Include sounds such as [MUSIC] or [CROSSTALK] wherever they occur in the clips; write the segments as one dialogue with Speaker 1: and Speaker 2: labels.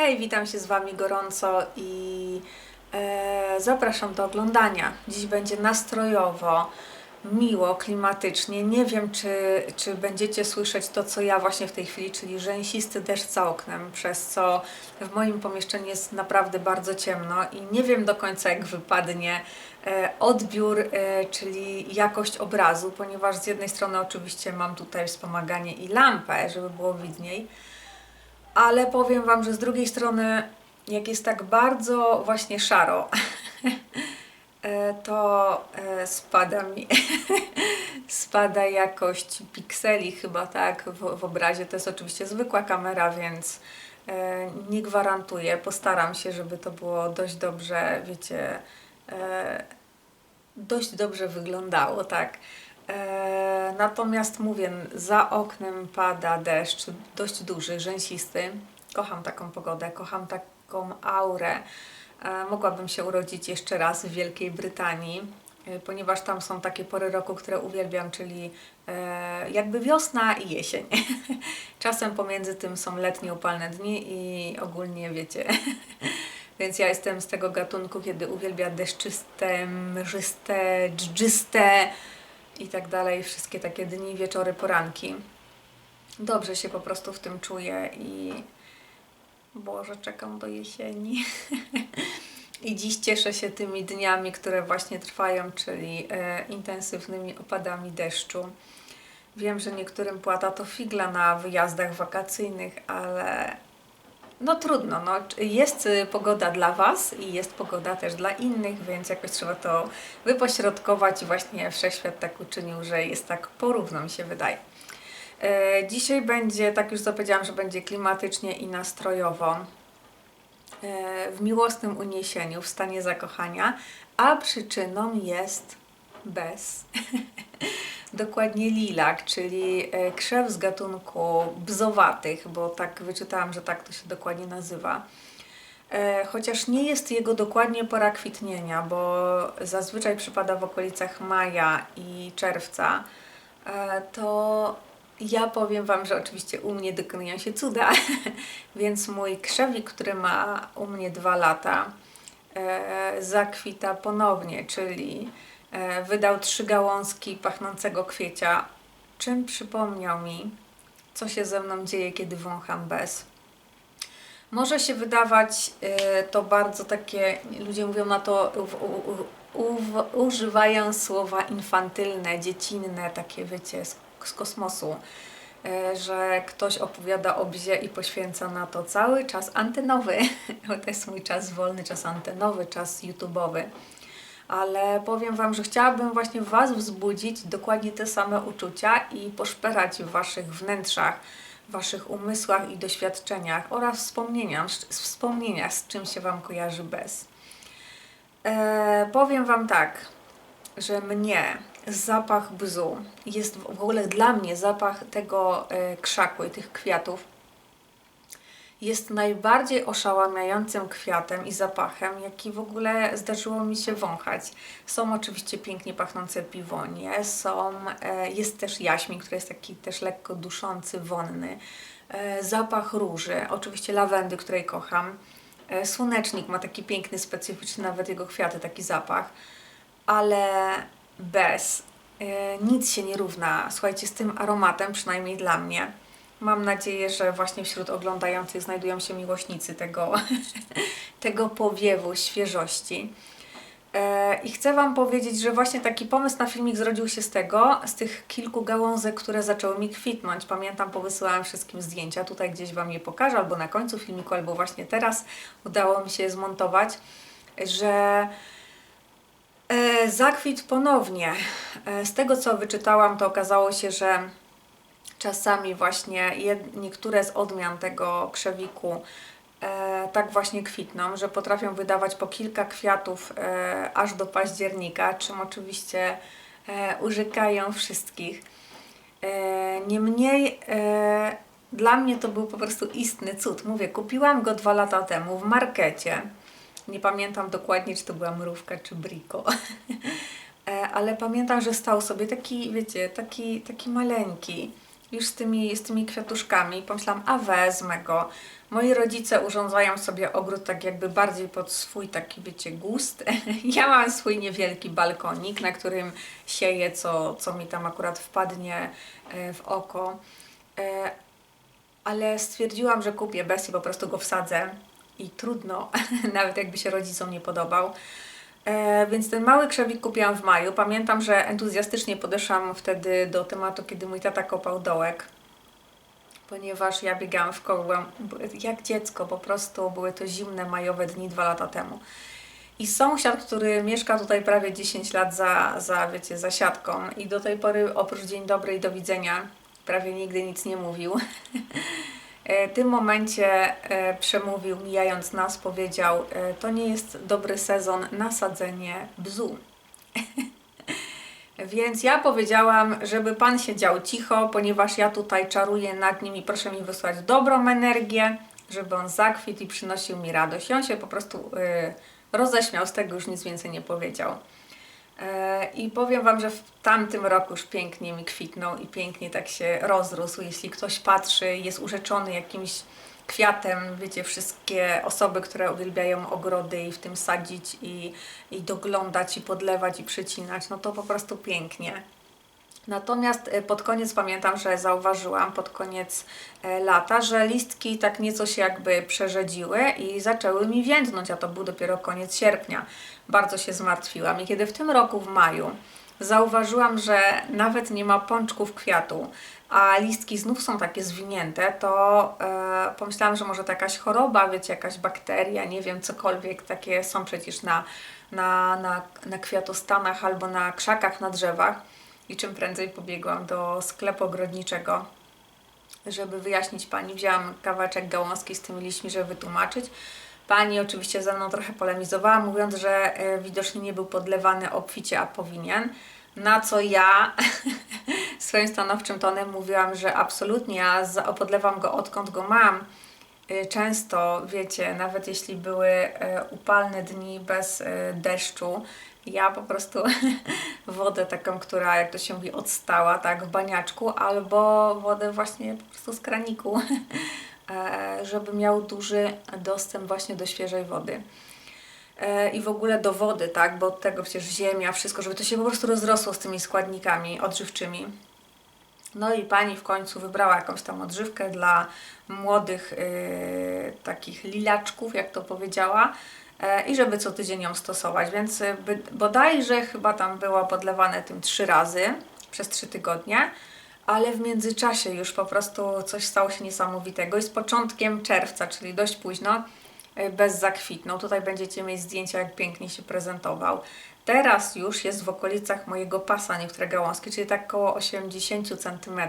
Speaker 1: Hej, witam się z Wami gorąco i e, zapraszam do oglądania. Dziś będzie nastrojowo, miło, klimatycznie. Nie wiem, czy, czy będziecie słyszeć to, co ja właśnie w tej chwili, czyli rzęsisty deszcz za oknem, przez co w moim pomieszczeniu jest naprawdę bardzo ciemno i nie wiem do końca, jak wypadnie e, odbiór, e, czyli jakość obrazu, ponieważ z jednej strony oczywiście mam tutaj wspomaganie i lampę, żeby było widniej, ale powiem Wam, że z drugiej strony, jak jest tak bardzo właśnie szaro, [LAUGHS] e, to e, spada mi, [LAUGHS] spada jakość pikseli chyba tak w, w obrazie. To jest oczywiście zwykła kamera, więc e, nie gwarantuję. Postaram się, żeby to było dość dobrze, wiecie, dość dobrze wyglądało, tak. E, natomiast mówię, za oknem pada deszcz, dość duży, rzęsisty. Kocham taką pogodę, kocham taką aurę. E, mogłabym się urodzić jeszcze raz w Wielkiej Brytanii, e, ponieważ tam są takie pory roku, które uwielbiam, czyli jakby wiosna i jesień. [LAUGHS] Czasem pomiędzy tym są letnie upalne dni i ogólnie wiecie. [LAUGHS] Więc ja jestem z tego gatunku, kiedy uwielbia deszczyste, mrzyste, dżdżyste i tak dalej. Wszystkie takie dni, wieczory, poranki. Dobrze się po prostu w tym czuję i Boże, czekam do jesieni. [LAUGHS] I dziś cieszę się tymi dniami, które właśnie trwają, czyli e, intensywnymi opadami deszczu. Wiem, że niektórym płata to figla na wyjazdach wakacyjnych, ale no trudno, no, jest y, pogoda dla Was i jest pogoda też dla innych, więc jakoś trzeba to wypośrodkować i właśnie Wszechświat tak uczynił, że jest tak porówno mi się wydaje. E, Dzisiaj będzie, tak już zapowiedziałam, że będzie klimatycznie i nastrojowo, e, w miłosnym uniesieniu, w stanie zakochania, a przyczyną jest bez. [LAUGHS] Dokładnie lilak, czyli e, krzew z gatunku bzowatych, bo tak wyczytałam, że tak to się dokładnie nazywa. E, Chociaż nie jest jego dokładnie pora kwitnienia, bo zazwyczaj przypada w okolicach maja i czerwca, e, to ja powiem Wam, że oczywiście u mnie dokonują się cuda, [LAUGHS] więc mój krzewik, który ma u mnie dwa lata, zakwita ponownie, czyli wydał trzy gałązki pachnącego kwiecia, czym przypomniał mi, co się ze mną dzieje, kiedy wącham bez. Może się wydawać e, to bardzo takie, ludzie mówią na to, używają słowa infantylne, dziecinne, takie wiecie, z, z kosmosu, e, że ktoś opowiada o bzie i poświęca na to cały czas antenowy, [LAUGHS] bo to jest mój czas wolny, czas antenowy, czas YouTube'owy. Ale powiem Wam, że chciałabym właśnie Was wzbudzić dokładnie te same uczucia i poszperać w Waszych wnętrzach, Waszych umysłach i doświadczeniach oraz wspomnieniach, wspomnieniach, z czym się Wam kojarzy bez. E, powiem Wam tak, że mnie zapach bzu jest w ogóle dla mnie zapach tego e, krzaku i tych kwiatów jest najbardziej oszałamiającym kwiatem i zapachem, jaki w ogóle zdarzyło mi się wąchać. Są oczywiście pięknie pachnące piwonie, są, e, jest też jaśmin, który jest taki też lekko duszący, wonny. E, zapach róży, oczywiście lawendy, której kocham. E, słonecznik ma taki piękny, specyficzny, nawet jego kwiaty, taki zapach. Ale bez. Nic się nie równa, słuchajcie, z tym aromatem, przynajmniej dla mnie. Mam nadzieję, że właśnie wśród oglądających znajdują się miłośnicy tego, [LAUGHS] tego powiewu, świeżości. E, I chcę Wam powiedzieć, że właśnie taki pomysł na filmik zrodził się z tego, z tych kilku gałązek, które zaczęły mi kwitnąć. Pamiętam, powysyłałam wszystkim zdjęcia, tutaj gdzieś Wam je pokażę, albo na końcu filmiku, albo właśnie teraz udało mi się je zmontować, że e, zakwit ponownie. E, z tego, co wyczytałam, to okazało się, że czasami właśnie jed, niektóre z odmian tego krzewiku e, tak właśnie kwitną, że potrafią wydawać po kilka kwiatów e, aż do października, czym oczywiście e, użykają wszystkich. E, niemniej e, dla mnie to był po prostu istny cud. Mówię, kupiłam go dwa lata temu w markecie. Nie pamiętam dokładnie, czy to była mrówka, czy briko. [LAUGHS] E, ale pamiętam, że stał sobie taki, wiecie, taki, taki maleńki już z tymi, z tymi kwiatuszkami. Pomyślałam, a wezmę go. Moi rodzice urządzają sobie ogród tak jakby bardziej pod swój taki, wiecie, gust. [LAUGHS] Ja mam swój niewielki balkonik, na którym sieję, co, co mi tam akurat wpadnie e, w oko. E, ale stwierdziłam, że kupię bestię, po prostu go wsadzę i trudno, [LAUGHS] nawet jakby się rodzicom nie podobał. E, więc ten mały krzewik kupiłam w maju. Pamiętam, że entuzjastycznie podeszłam wtedy do tematu, kiedy mój tata kopał dołek, ponieważ ja biegałam w koło jak dziecko, po prostu były to zimne majowe dni dwa lata temu. I sąsiad, który mieszka tutaj prawie 10 lat za, za, wiecie, za siatką i do tej pory oprócz dzień dobry i do widzenia prawie nigdy nic nie mówił. [LAUGHS] E, W tym momencie e, przemówił, mijając nas, powiedział: e, To nie jest dobry sezon na sadzenie bzu. [LAUGHS] Więc ja powiedziałam, żeby pan siedział cicho, ponieważ ja tutaj czaruję nad nim i proszę mi wysłać dobrą energię, żeby on zakwitł i przynosił mi radość. I on się po prostu y, roześmiał z tego, już nic więcej nie powiedział. E, I powiem Wam, że w tamtym roku już pięknie mi kwitnął i pięknie tak się rozrósł. Jeśli ktoś patrzy, jest urzeczony jakimś kwiatem, wiecie, wszystkie osoby, które uwielbiają ogrody i w tym sadzić i, i doglądać i podlewać i przycinać, no to po prostu pięknie. Natomiast e, pod koniec pamiętam, że zauważyłam pod koniec e, lata, że listki tak nieco się jakby przerzedziły i zaczęły mi więdnąć, a to był dopiero koniec sierpnia. Bardzo się zmartwiłam i kiedy w tym roku w maju zauważyłam, że nawet nie ma pączków kwiatu, a listki znów są takie zwinięte, to e, pomyślałam, że może to jakaś choroba, wiecie, jakaś bakteria, nie wiem, cokolwiek, takie są przecież na, na, na, na kwiatostanach albo na krzakach, na drzewach i czym prędzej pobiegłam do sklepu ogrodniczego, żeby wyjaśnić pani. Wzięłam kawałeczek gałązki z tymi liśćmi, żeby wytłumaczyć. Pani oczywiście ze mną trochę polemizowała, mówiąc, że e, widocznie nie był podlewany obficie, a powinien. Na co ja [LAUGHS] swoim stanowczym tonem mówiłam, że absolutnie ja podlewam go odkąd go mam. Y, Często, wiecie, nawet jeśli były e, upalne dni bez e, deszczu, ja po prostu [LAUGHS] wodę taką, która, jak to się mówi, odstała, tak, w baniaczku, albo wodę właśnie po prostu z kraniku, [LAUGHS] e, żeby miał duży dostęp właśnie do świeżej wody. E, I w ogóle do wody, tak, bo od tego przecież ziemia, wszystko, żeby to się po prostu rozrosło z tymi składnikami odżywczymi. No i pani w końcu wybrała jakąś tam odżywkę dla młodych yy, takich lilaczków, jak to powiedziała, i żeby co tydzień ją stosować. Więc by, bodajże chyba tam było podlewane tym trzy razy przez trzy tygodnie, ale w międzyczasie już po prostu coś stało się niesamowitego. I z początkiem czerwca, czyli dość późno, y, bez zakwitnął. Tutaj będziecie mieć zdjęcia, jak pięknie się prezentował. Teraz już jest w okolicach mojego pasa niektóre gałązki, czyli tak około 80 cm.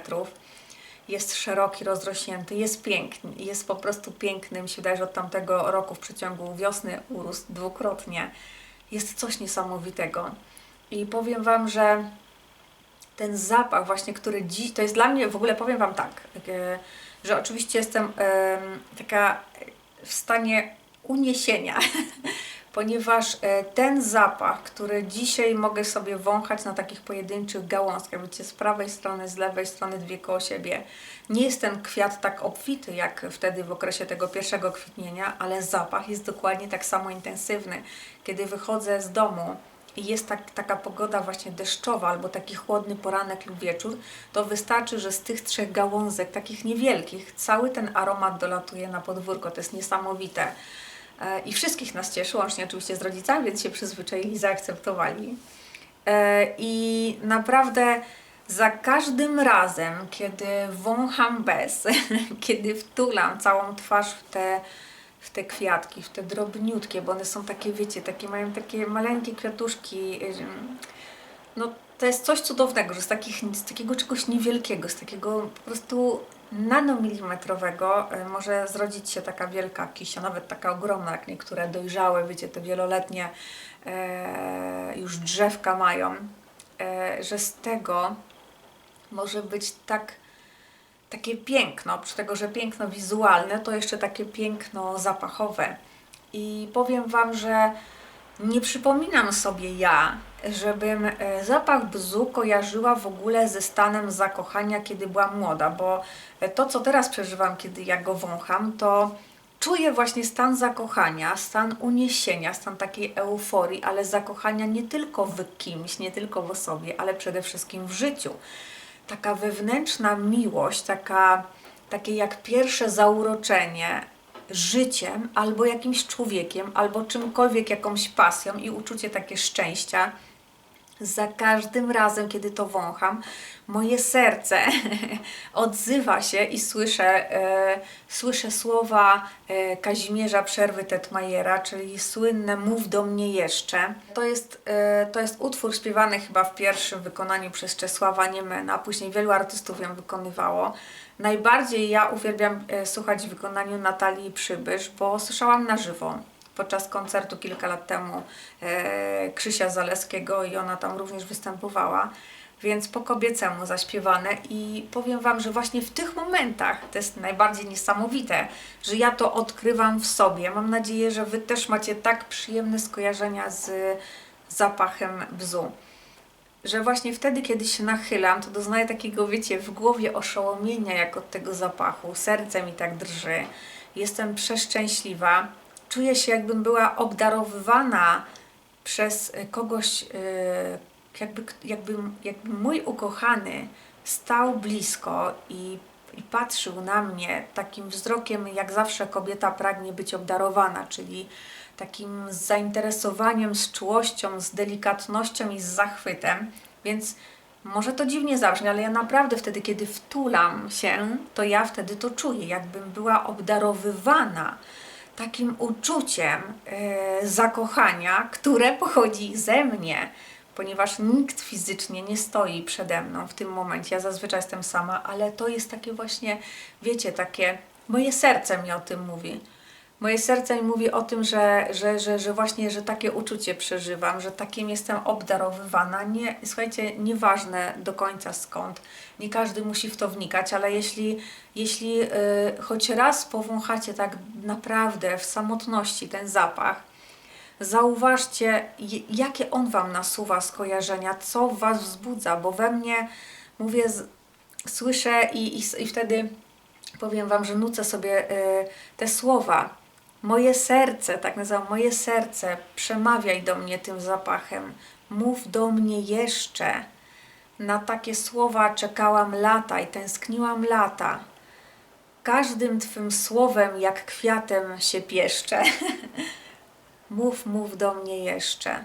Speaker 1: Jest szeroki, rozrośnięty, jest piękny, jest po prostu piękny. Mi się wydaje, że od tamtego roku w przeciągu wiosny urósł dwukrotnie. Jest coś niesamowitego. I powiem Wam, że ten zapach właśnie, który dziś, to jest dla mnie, w ogóle powiem Wam tak, e, że oczywiście jestem em, taka w stanie uniesienia, [LAUGHS] ponieważ e, ten zapach, który dzisiaj mogę sobie wąchać na takich pojedynczych gałązkach, wiecie, z prawej strony, z lewej strony, dwie koło siebie, nie jest ten kwiat tak obfity jak wtedy w okresie tego pierwszego kwitnienia, ale zapach jest dokładnie tak samo intensywny. Kiedy wychodzę z domu, i jest tak, taka pogoda właśnie deszczowa albo taki chłodny poranek lub wieczór, to wystarczy, że z tych trzech gałązek, takich niewielkich, cały ten aromat dolatuje na podwórko. To jest niesamowite. E, I wszystkich nas cieszy, łącznie oczywiście z rodzicami, więc się przyzwyczaili, zaakceptowali. E, I naprawdę za każdym razem, kiedy wącham bez, [LAUGHS] kiedy wtulam całą twarz w te, w te kwiatki, w te drobniutkie, bo one są takie, wiecie, takie mają takie maleńkie kwiatuszki. ym, No to jest coś cudownego, że z, takich, z takiego czegoś niewielkiego, z takiego po prostu nanomilimetrowego y, może zrodzić się taka wielka kisia, nawet taka ogromna, jak niektóre dojrzałe, wiecie, te wieloletnie e, już drzewka mają, e, że z tego może być tak takie piękno, oprócz tego, że piękno wizualne, to jeszcze takie piękno zapachowe. I powiem Wam, że nie przypominam sobie ja żebym e, zapach bzu kojarzyła w ogóle ze stanem zakochania, kiedy byłam młoda, bo e, to, co teraz przeżywam, kiedy ja go wącham, to czuję właśnie stan zakochania, stan uniesienia, stan takiej euforii, ale zakochania nie tylko w kimś, nie tylko w osobie, ale przede wszystkim w życiu. Taka wewnętrzna miłość, taka, takie jak pierwsze zauroczenie życiem, albo jakimś człowiekiem, albo czymkolwiek, jakąś pasją i uczucie takie szczęścia za każdym razem, kiedy to wącham, moje serce [LAUGHS] odzywa się i słyszę, e, słyszę słowa e, Kazimierza Przerwy Tetmajera, czyli słynne Mów do mnie jeszcze. To jest, e, to jest utwór śpiewany chyba w pierwszym wykonaniu przez Czesława Niemena, później wielu artystów ją wykonywało. Najbardziej ja uwielbiam e, słuchać w wykonaniu Natalii Przybysz, bo słyszałam na żywo podczas koncertu kilka lat temu e, Krzysia Zaleskiego i ona tam również występowała, więc po kobiecemu zaśpiewane i powiem Wam, że właśnie w tych momentach to jest najbardziej niesamowite, że ja to odkrywam w sobie. Mam nadzieję, że Wy też macie tak przyjemne skojarzenia z zapachem bzu że właśnie wtedy, kiedy się nachylam, to doznaję takiego, wiecie, w głowie oszołomienia jak od tego zapachu. Serce mi tak drży. Jestem przeszczęśliwa. Czuję się, jakbym była obdarowywana przez e, kogoś, e, jakby, jakby, jakby mój ukochany stał blisko i, i patrzył na mnie takim wzrokiem, jak zawsze kobieta pragnie być obdarowana, czyli takim zainteresowaniem, z czułością, z delikatnością i z zachwytem. Więc może to dziwnie zabrzmi, ale ja naprawdę wtedy, kiedy wtulam się, to ja wtedy to czuję, jakbym była obdarowywana takim uczuciem e, zakochania, które pochodzi ze mnie, ponieważ nikt fizycznie nie stoi przede mną w tym momencie. Ja zazwyczaj jestem sama, ale to jest takie właśnie, wiecie, takie moje serce mi o tym mówi. Moje serce mi mówi o tym, że, że, że, że właśnie, że takie uczucie przeżywam, że takim jestem obdarowywana. Nie, słuchajcie, nieważne do końca skąd, nie każdy musi w to wnikać, ale jeśli, jeśli yy, choć raz powąchacie tak naprawdę w samotności ten zapach, zauważcie, jakie on Wam nasuwa skojarzenia, co Was wzbudza, bo we mnie, mówię, z, słyszę i, i, i wtedy powiem Wam, że nucę sobie y, te słowa. Moje serce, tak nazywam, moje serce, przemawiaj do mnie tym zapachem. Mów do mnie jeszcze. Na takie słowa czekałam lata i tęskniłam lata. Każdym Twym słowem jak kwiatem się pieszczę. [LAUGHS] mów, mów do mnie jeszcze.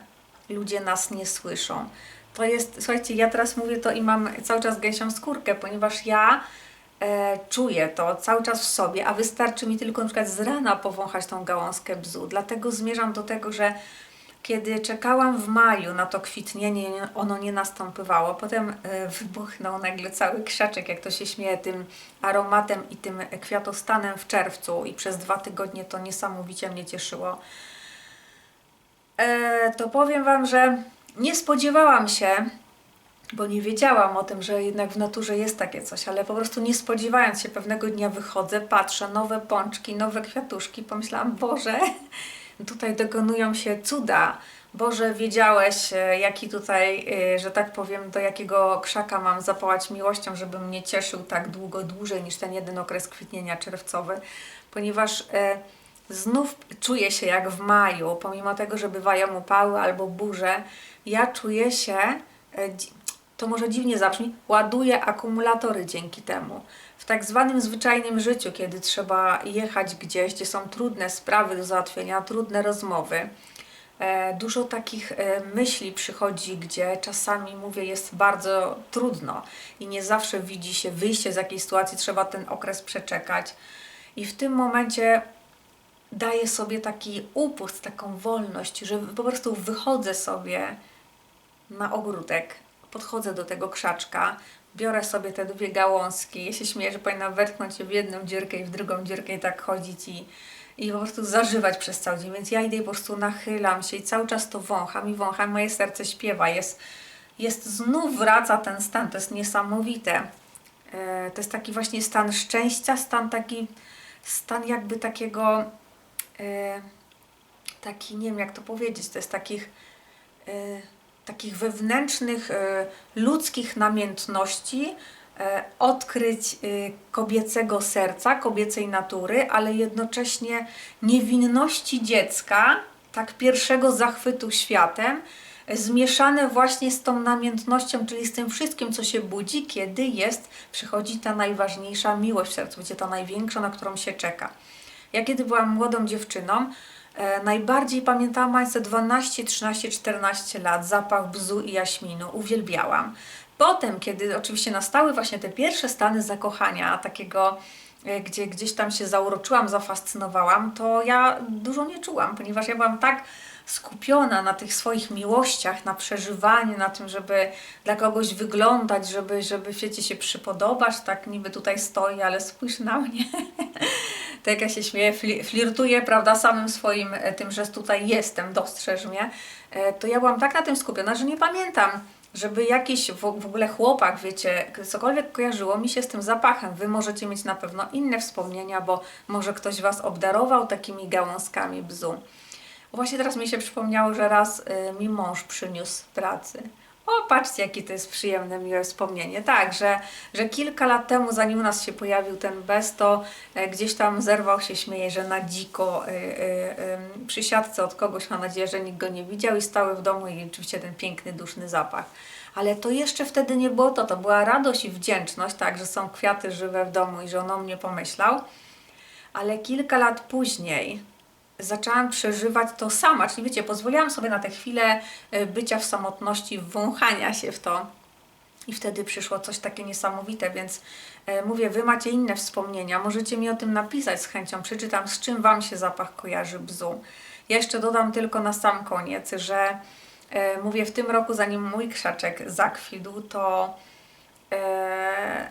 Speaker 1: Ludzie nas nie słyszą. To jest, słuchajcie, ja teraz mówię to i mam cały czas gęsią skórkę, ponieważ ja czuję to cały czas w sobie, a wystarczy mi tylko na przykład z rana powąchać tą gałązkę bzu. Dlatego zmierzam do tego, że kiedy czekałam w maju na to kwitnienie, ono nie następowało. Potem e, wybuchnął nagle cały krzaczek, jak to się śmieje, tym aromatem i tym kwiatostanem w czerwcu i przez dwa tygodnie to niesamowicie mnie cieszyło. E, to powiem Wam, że nie spodziewałam się, bo nie wiedziałam o tym, że jednak w naturze jest takie coś, ale po prostu nie spodziewając się, pewnego dnia wychodzę, patrzę, nowe pączki, nowe kwiatuszki, pomyślałam, Boże, [LAUGHS] tutaj dokonują się cuda. Boże, wiedziałeś, e, jaki tutaj, e, że tak powiem, do jakiego krzaka mam zapałać miłością, żeby mnie cieszył tak długo, dłużej niż ten jeden okres kwitnienia czerwcowy, ponieważ e, znów czuję się jak w maju, pomimo tego, że bywają upały albo burze, ja czuję się, to może dziwnie zabrzmi, ładuję akumulatory dzięki temu. W tak zwanym zwyczajnym życiu, kiedy trzeba jechać gdzieś, gdzie są trudne sprawy do załatwienia, trudne rozmowy, e, dużo takich e, myśli przychodzi, gdzie czasami, mówię, jest bardzo trudno i nie zawsze widzi się wyjście z jakiejś sytuacji, trzeba ten okres przeczekać. I w tym momencie daję sobie taki upust, taką wolność, że po prostu wychodzę sobie na ogródek, podchodzę do tego krzaczka, biorę sobie te dwie gałązki. Ja się śmieję, że powinna wetknąć je w jedną dziurkę i w drugą dziurkę i tak chodzić i, i po prostu zażywać przez cały dzień. Więc ja idę i po prostu nachylam się i cały czas to wącham i wącham. Moje serce śpiewa. Jest, jest znów wraca ten stan. To jest niesamowite. E, To jest taki właśnie stan szczęścia, stan taki, stan jakby takiego, e, taki, nie wiem jak to powiedzieć, to jest takich, e, takich wewnętrznych, e, ludzkich namiętności, e, odkryć e, kobiecego serca, kobiecej natury, ale jednocześnie niewinności dziecka, tak pierwszego zachwytu światem, zmieszane właśnie z tą namiętnością, czyli z tym wszystkim, co się budzi, kiedy jest, przychodzi ta najważniejsza miłość w sercu, wiecie, ta największa, na którą się czeka. Ja kiedy byłam młodą dziewczyną, najbardziej pamiętałam mając 12, 13, 14 lat zapach bzu i jaśminu. Uwielbiałam. Potem, kiedy oczywiście nastały właśnie te pierwsze stany zakochania, takiego, e, gdzie gdzieś tam się zauroczyłam, zafascynowałam, to ja dużo nie czułam, ponieważ ja byłam tak skupiona na tych swoich miłościach, na przeżywaniu, na tym, żeby dla kogoś wyglądać, żeby, żeby wiecie, się przypodobać, tak niby tutaj stoi, ale spójrz na mnie. [LAUGHS] tak jak ja się śmieję, fli- flirtuję, prawda, samym swoim e, tym, że tutaj jestem, dostrzeż mnie, e, to ja byłam tak na tym skupiona, że nie pamiętam, żeby jakiś w ogóle chłopak, wiecie, cokolwiek kojarzyło mi się z tym zapachem. Wy możecie mieć na pewno inne wspomnienia, bo może ktoś Was obdarował takimi gałązkami bzu. Właśnie teraz mi się przypomniało, że raz y, mi mąż przyniósł pracy. O, patrzcie, jakie to jest przyjemne, miłe wspomnienie. Tak, że, że kilka lat temu, zanim u nas się pojawił ten bez, to e, gdzieś tam zerwał się, śmieje, że na dziko y, y, y, przy siatce od kogoś, mam nadzieję, że nikt go nie widział i stały w domu i oczywiście ten piękny, duszny zapach. Ale to jeszcze wtedy nie było to, to była radość i wdzięczność, tak, że są kwiaty żywe w domu i że on o mnie pomyślał. Ale kilka lat później zaczęłam przeżywać to sama, czyli wiecie, pozwoliłam sobie na tę chwilę e, bycia w samotności, wąchania się w to. I wtedy przyszło coś takie niesamowite, więc e, mówię, Wy macie inne wspomnienia, możecie mi o tym napisać z chęcią, przeczytam, z czym Wam się zapach kojarzy bzu. Ja jeszcze dodam tylko na sam koniec, że e, mówię, w tym roku, zanim mój krzaczek zakwitł, to e,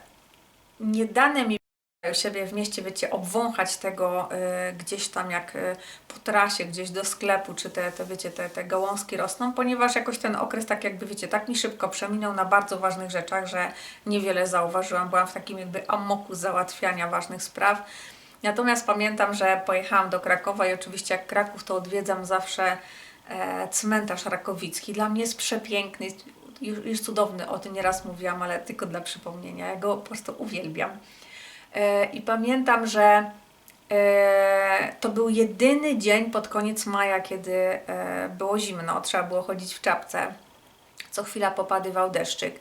Speaker 1: nie dane mi u siebie w mieście, wiecie, obwąchać tego y, gdzieś tam jak y, po trasie, gdzieś do sklepu, czy te, te wiecie, te, te gałązki rosną, ponieważ jakoś ten okres tak jakby, wiecie, tak mi szybko przeminął na bardzo ważnych rzeczach, że niewiele zauważyłam. Byłam w takim jakby amoku załatwiania ważnych spraw. Natomiast pamiętam, że pojechałam do Krakowa i oczywiście jak Kraków to odwiedzam zawsze e, cmentarz rakowicki. Dla mnie jest przepiękny, już, już cudowny, o tym nieraz mówiłam, ale tylko dla przypomnienia. Ja go po prostu uwielbiam. E, I pamiętam, że e, to był jedyny dzień pod koniec maja, kiedy e, było zimno, trzeba było chodzić w czapce. Co chwila popadywał deszczyk.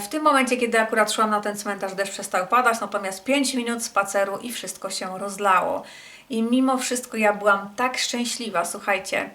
Speaker 1: W tym momencie, kiedy akurat szłam na ten cmentarz, deszcz przestał padać, natomiast 5 minut spaceru i wszystko się rozlało. I mimo wszystko ja byłam tak szczęśliwa, słuchajcie.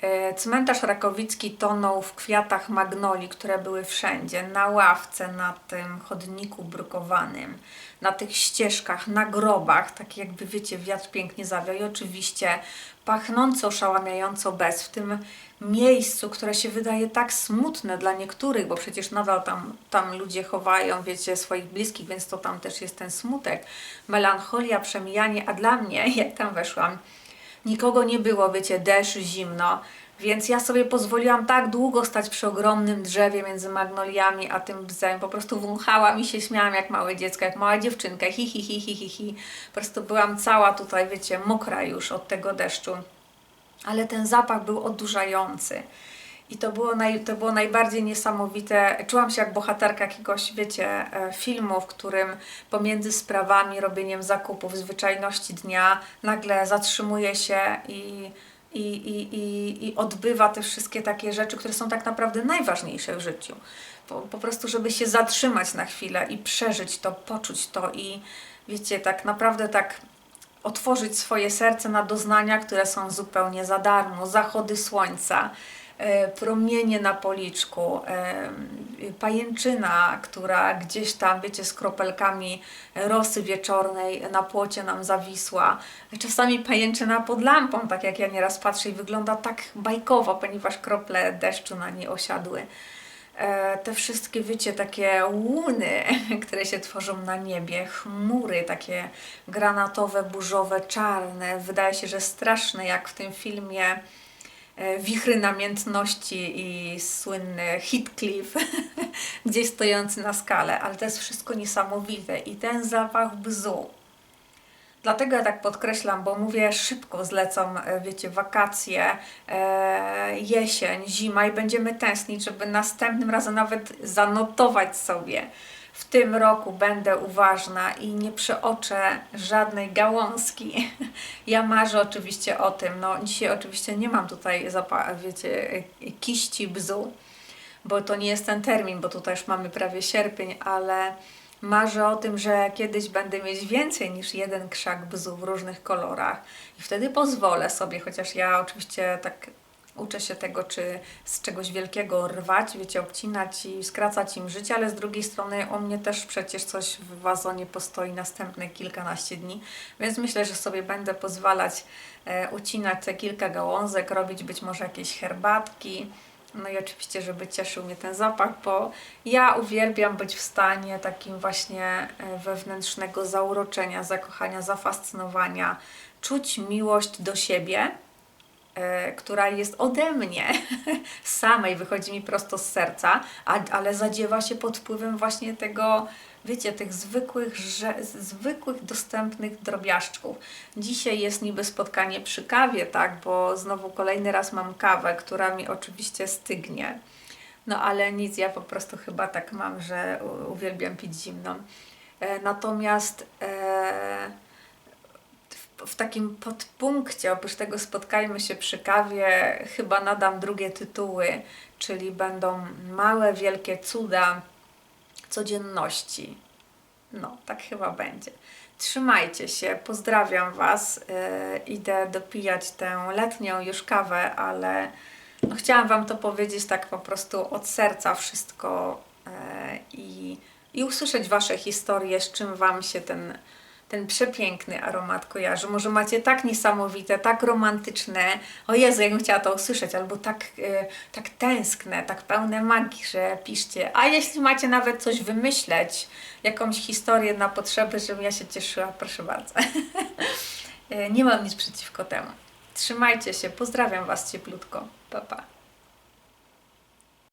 Speaker 1: E, Cmentarz Rakowicki tonął w kwiatach magnolii, które były wszędzie, na ławce, na tym chodniku brukowanym, na tych ścieżkach, na grobach, tak jakby wiecie, wiatr pięknie zawiał i oczywiście pachnąco, oszałamiająco bez, w tym miejscu, które się wydaje tak smutne dla niektórych, bo przecież nadal tam, tam ludzie chowają, wiecie, swoich bliskich, więc to tam też jest ten smutek, melancholia, przemijanie, a dla mnie, [LAUGHS] jak tam weszłam, Nikogo nie było, wiecie, deszcz, zimno, więc ja sobie pozwoliłam tak długo stać przy ogromnym drzewie między magnoliami a tym bzem. Po prostu wąchałam i się śmiałam jak małe dziecko, jak mała dziewczynka. Hi, hi, hi, hi, hi, hi. Po prostu byłam cała tutaj, wiecie, mokra już od tego deszczu. Ale ten zapach był odurzający. I to było, naj, to było najbardziej niesamowite. Czułam się jak bohaterka jakiegoś, wiecie, e, filmu, w którym pomiędzy sprawami, robieniem zakupów, zwyczajności dnia, nagle zatrzymuje się i, i, i, i, i odbywa te wszystkie takie rzeczy, które są tak naprawdę najważniejsze w życiu. Po, po prostu, żeby się zatrzymać na chwilę i przeżyć to, poczuć to i wiecie, tak naprawdę tak otworzyć swoje serce na doznania, które są zupełnie za darmo. Zachody słońca, promienie na policzku, e, pajęczyna, która gdzieś tam, wiecie, z kropelkami rosy wieczornej na płocie nam zawisła. Czasami pajęczyna pod lampą, tak jak ja nieraz patrzę i wygląda tak bajkowo, ponieważ krople deszczu na niej osiadły e, te wszystkie, wiecie, takie łuny, [LAUGHS] które się tworzą na niebie, chmury takie granatowe, burzowe, czarne. Wydaje się, że straszne, jak w tym filmie e, Wichry Namiętności i słynny Heathcliff, [LAUGHS] gdzieś stojący na skale, ale to jest wszystko niesamowite i ten zapach bzu Dlatego ja tak podkreślam, bo mówię szybko zlecą, e, wiecie, wakacje, e, jesień, zima i będziemy tęsknić, żeby następnym razem nawet zanotować sobie. W tym roku będę uważna i nie przeoczę żadnej gałązki. [LAUGHS] Ja marzę oczywiście o tym. No, dzisiaj oczywiście nie mam tutaj, wiecie, kiści bzu, bo to nie jest ten termin, bo tutaj już mamy prawie sierpień, ale marzę o tym, że kiedyś będę mieć więcej niż jeden krzak bzu w różnych kolorach i wtedy pozwolę sobie, chociaż ja oczywiście tak uczę się tego, czy z czegoś wielkiego rwać, wiecie, obcinać i skracać im życie, ale z drugiej strony u mnie też przecież coś w wazonie postoi następne kilkanaście dni, więc myślę, że sobie będę pozwalać e, ucinać te kilka gałązek, robić być może jakieś herbatki, no i oczywiście, żeby cieszył mnie ten zapach, bo ja uwielbiam być w stanie takim właśnie e, wewnętrznego zauroczenia, zakochania, zafascynowania, czuć miłość do siebie, która jest ode mnie [LAUGHS] samej, wychodzi mi prosto z serca, ale zadziewa się pod wpływem właśnie tego, wiecie, tych zwykłych, że, zwykłych, dostępnych drobiażdżków. Dzisiaj jest niby spotkanie przy kawie, tak, bo znowu kolejny raz mam kawę, która mi oczywiście stygnie. No ale nic, ja po prostu chyba tak mam, że uwielbiam pić zimną. E, natomiast e, w, takim podpunkcie, oprócz tego spotkajmy się przy kawie, chyba nadam drugie tytuły, czyli będą małe, wielkie cuda codzienności. No, tak chyba będzie. Trzymajcie się, pozdrawiam Was. Yy, idę dopijać tę letnią już kawę, ale no, chciałam Wam to powiedzieć tak po prostu od serca wszystko yy, i, i usłyszeć Wasze historie, z czym Wam się ten, ten przepiękny aromat kojarzy. Może macie tak niesamowite, tak romantyczne, o Jezu, jakbym chciała to usłyszeć, albo tak, e, tak tęskne, tak pełne magii, że piszcie. A jeśli macie nawet coś wymyśleć, jakąś historię na potrzeby, żebym ja się cieszyła, proszę bardzo. [LAUGHS] E, Nie mam nic przeciwko temu. Trzymajcie się, pozdrawiam Was cieplutko. Pa, pa.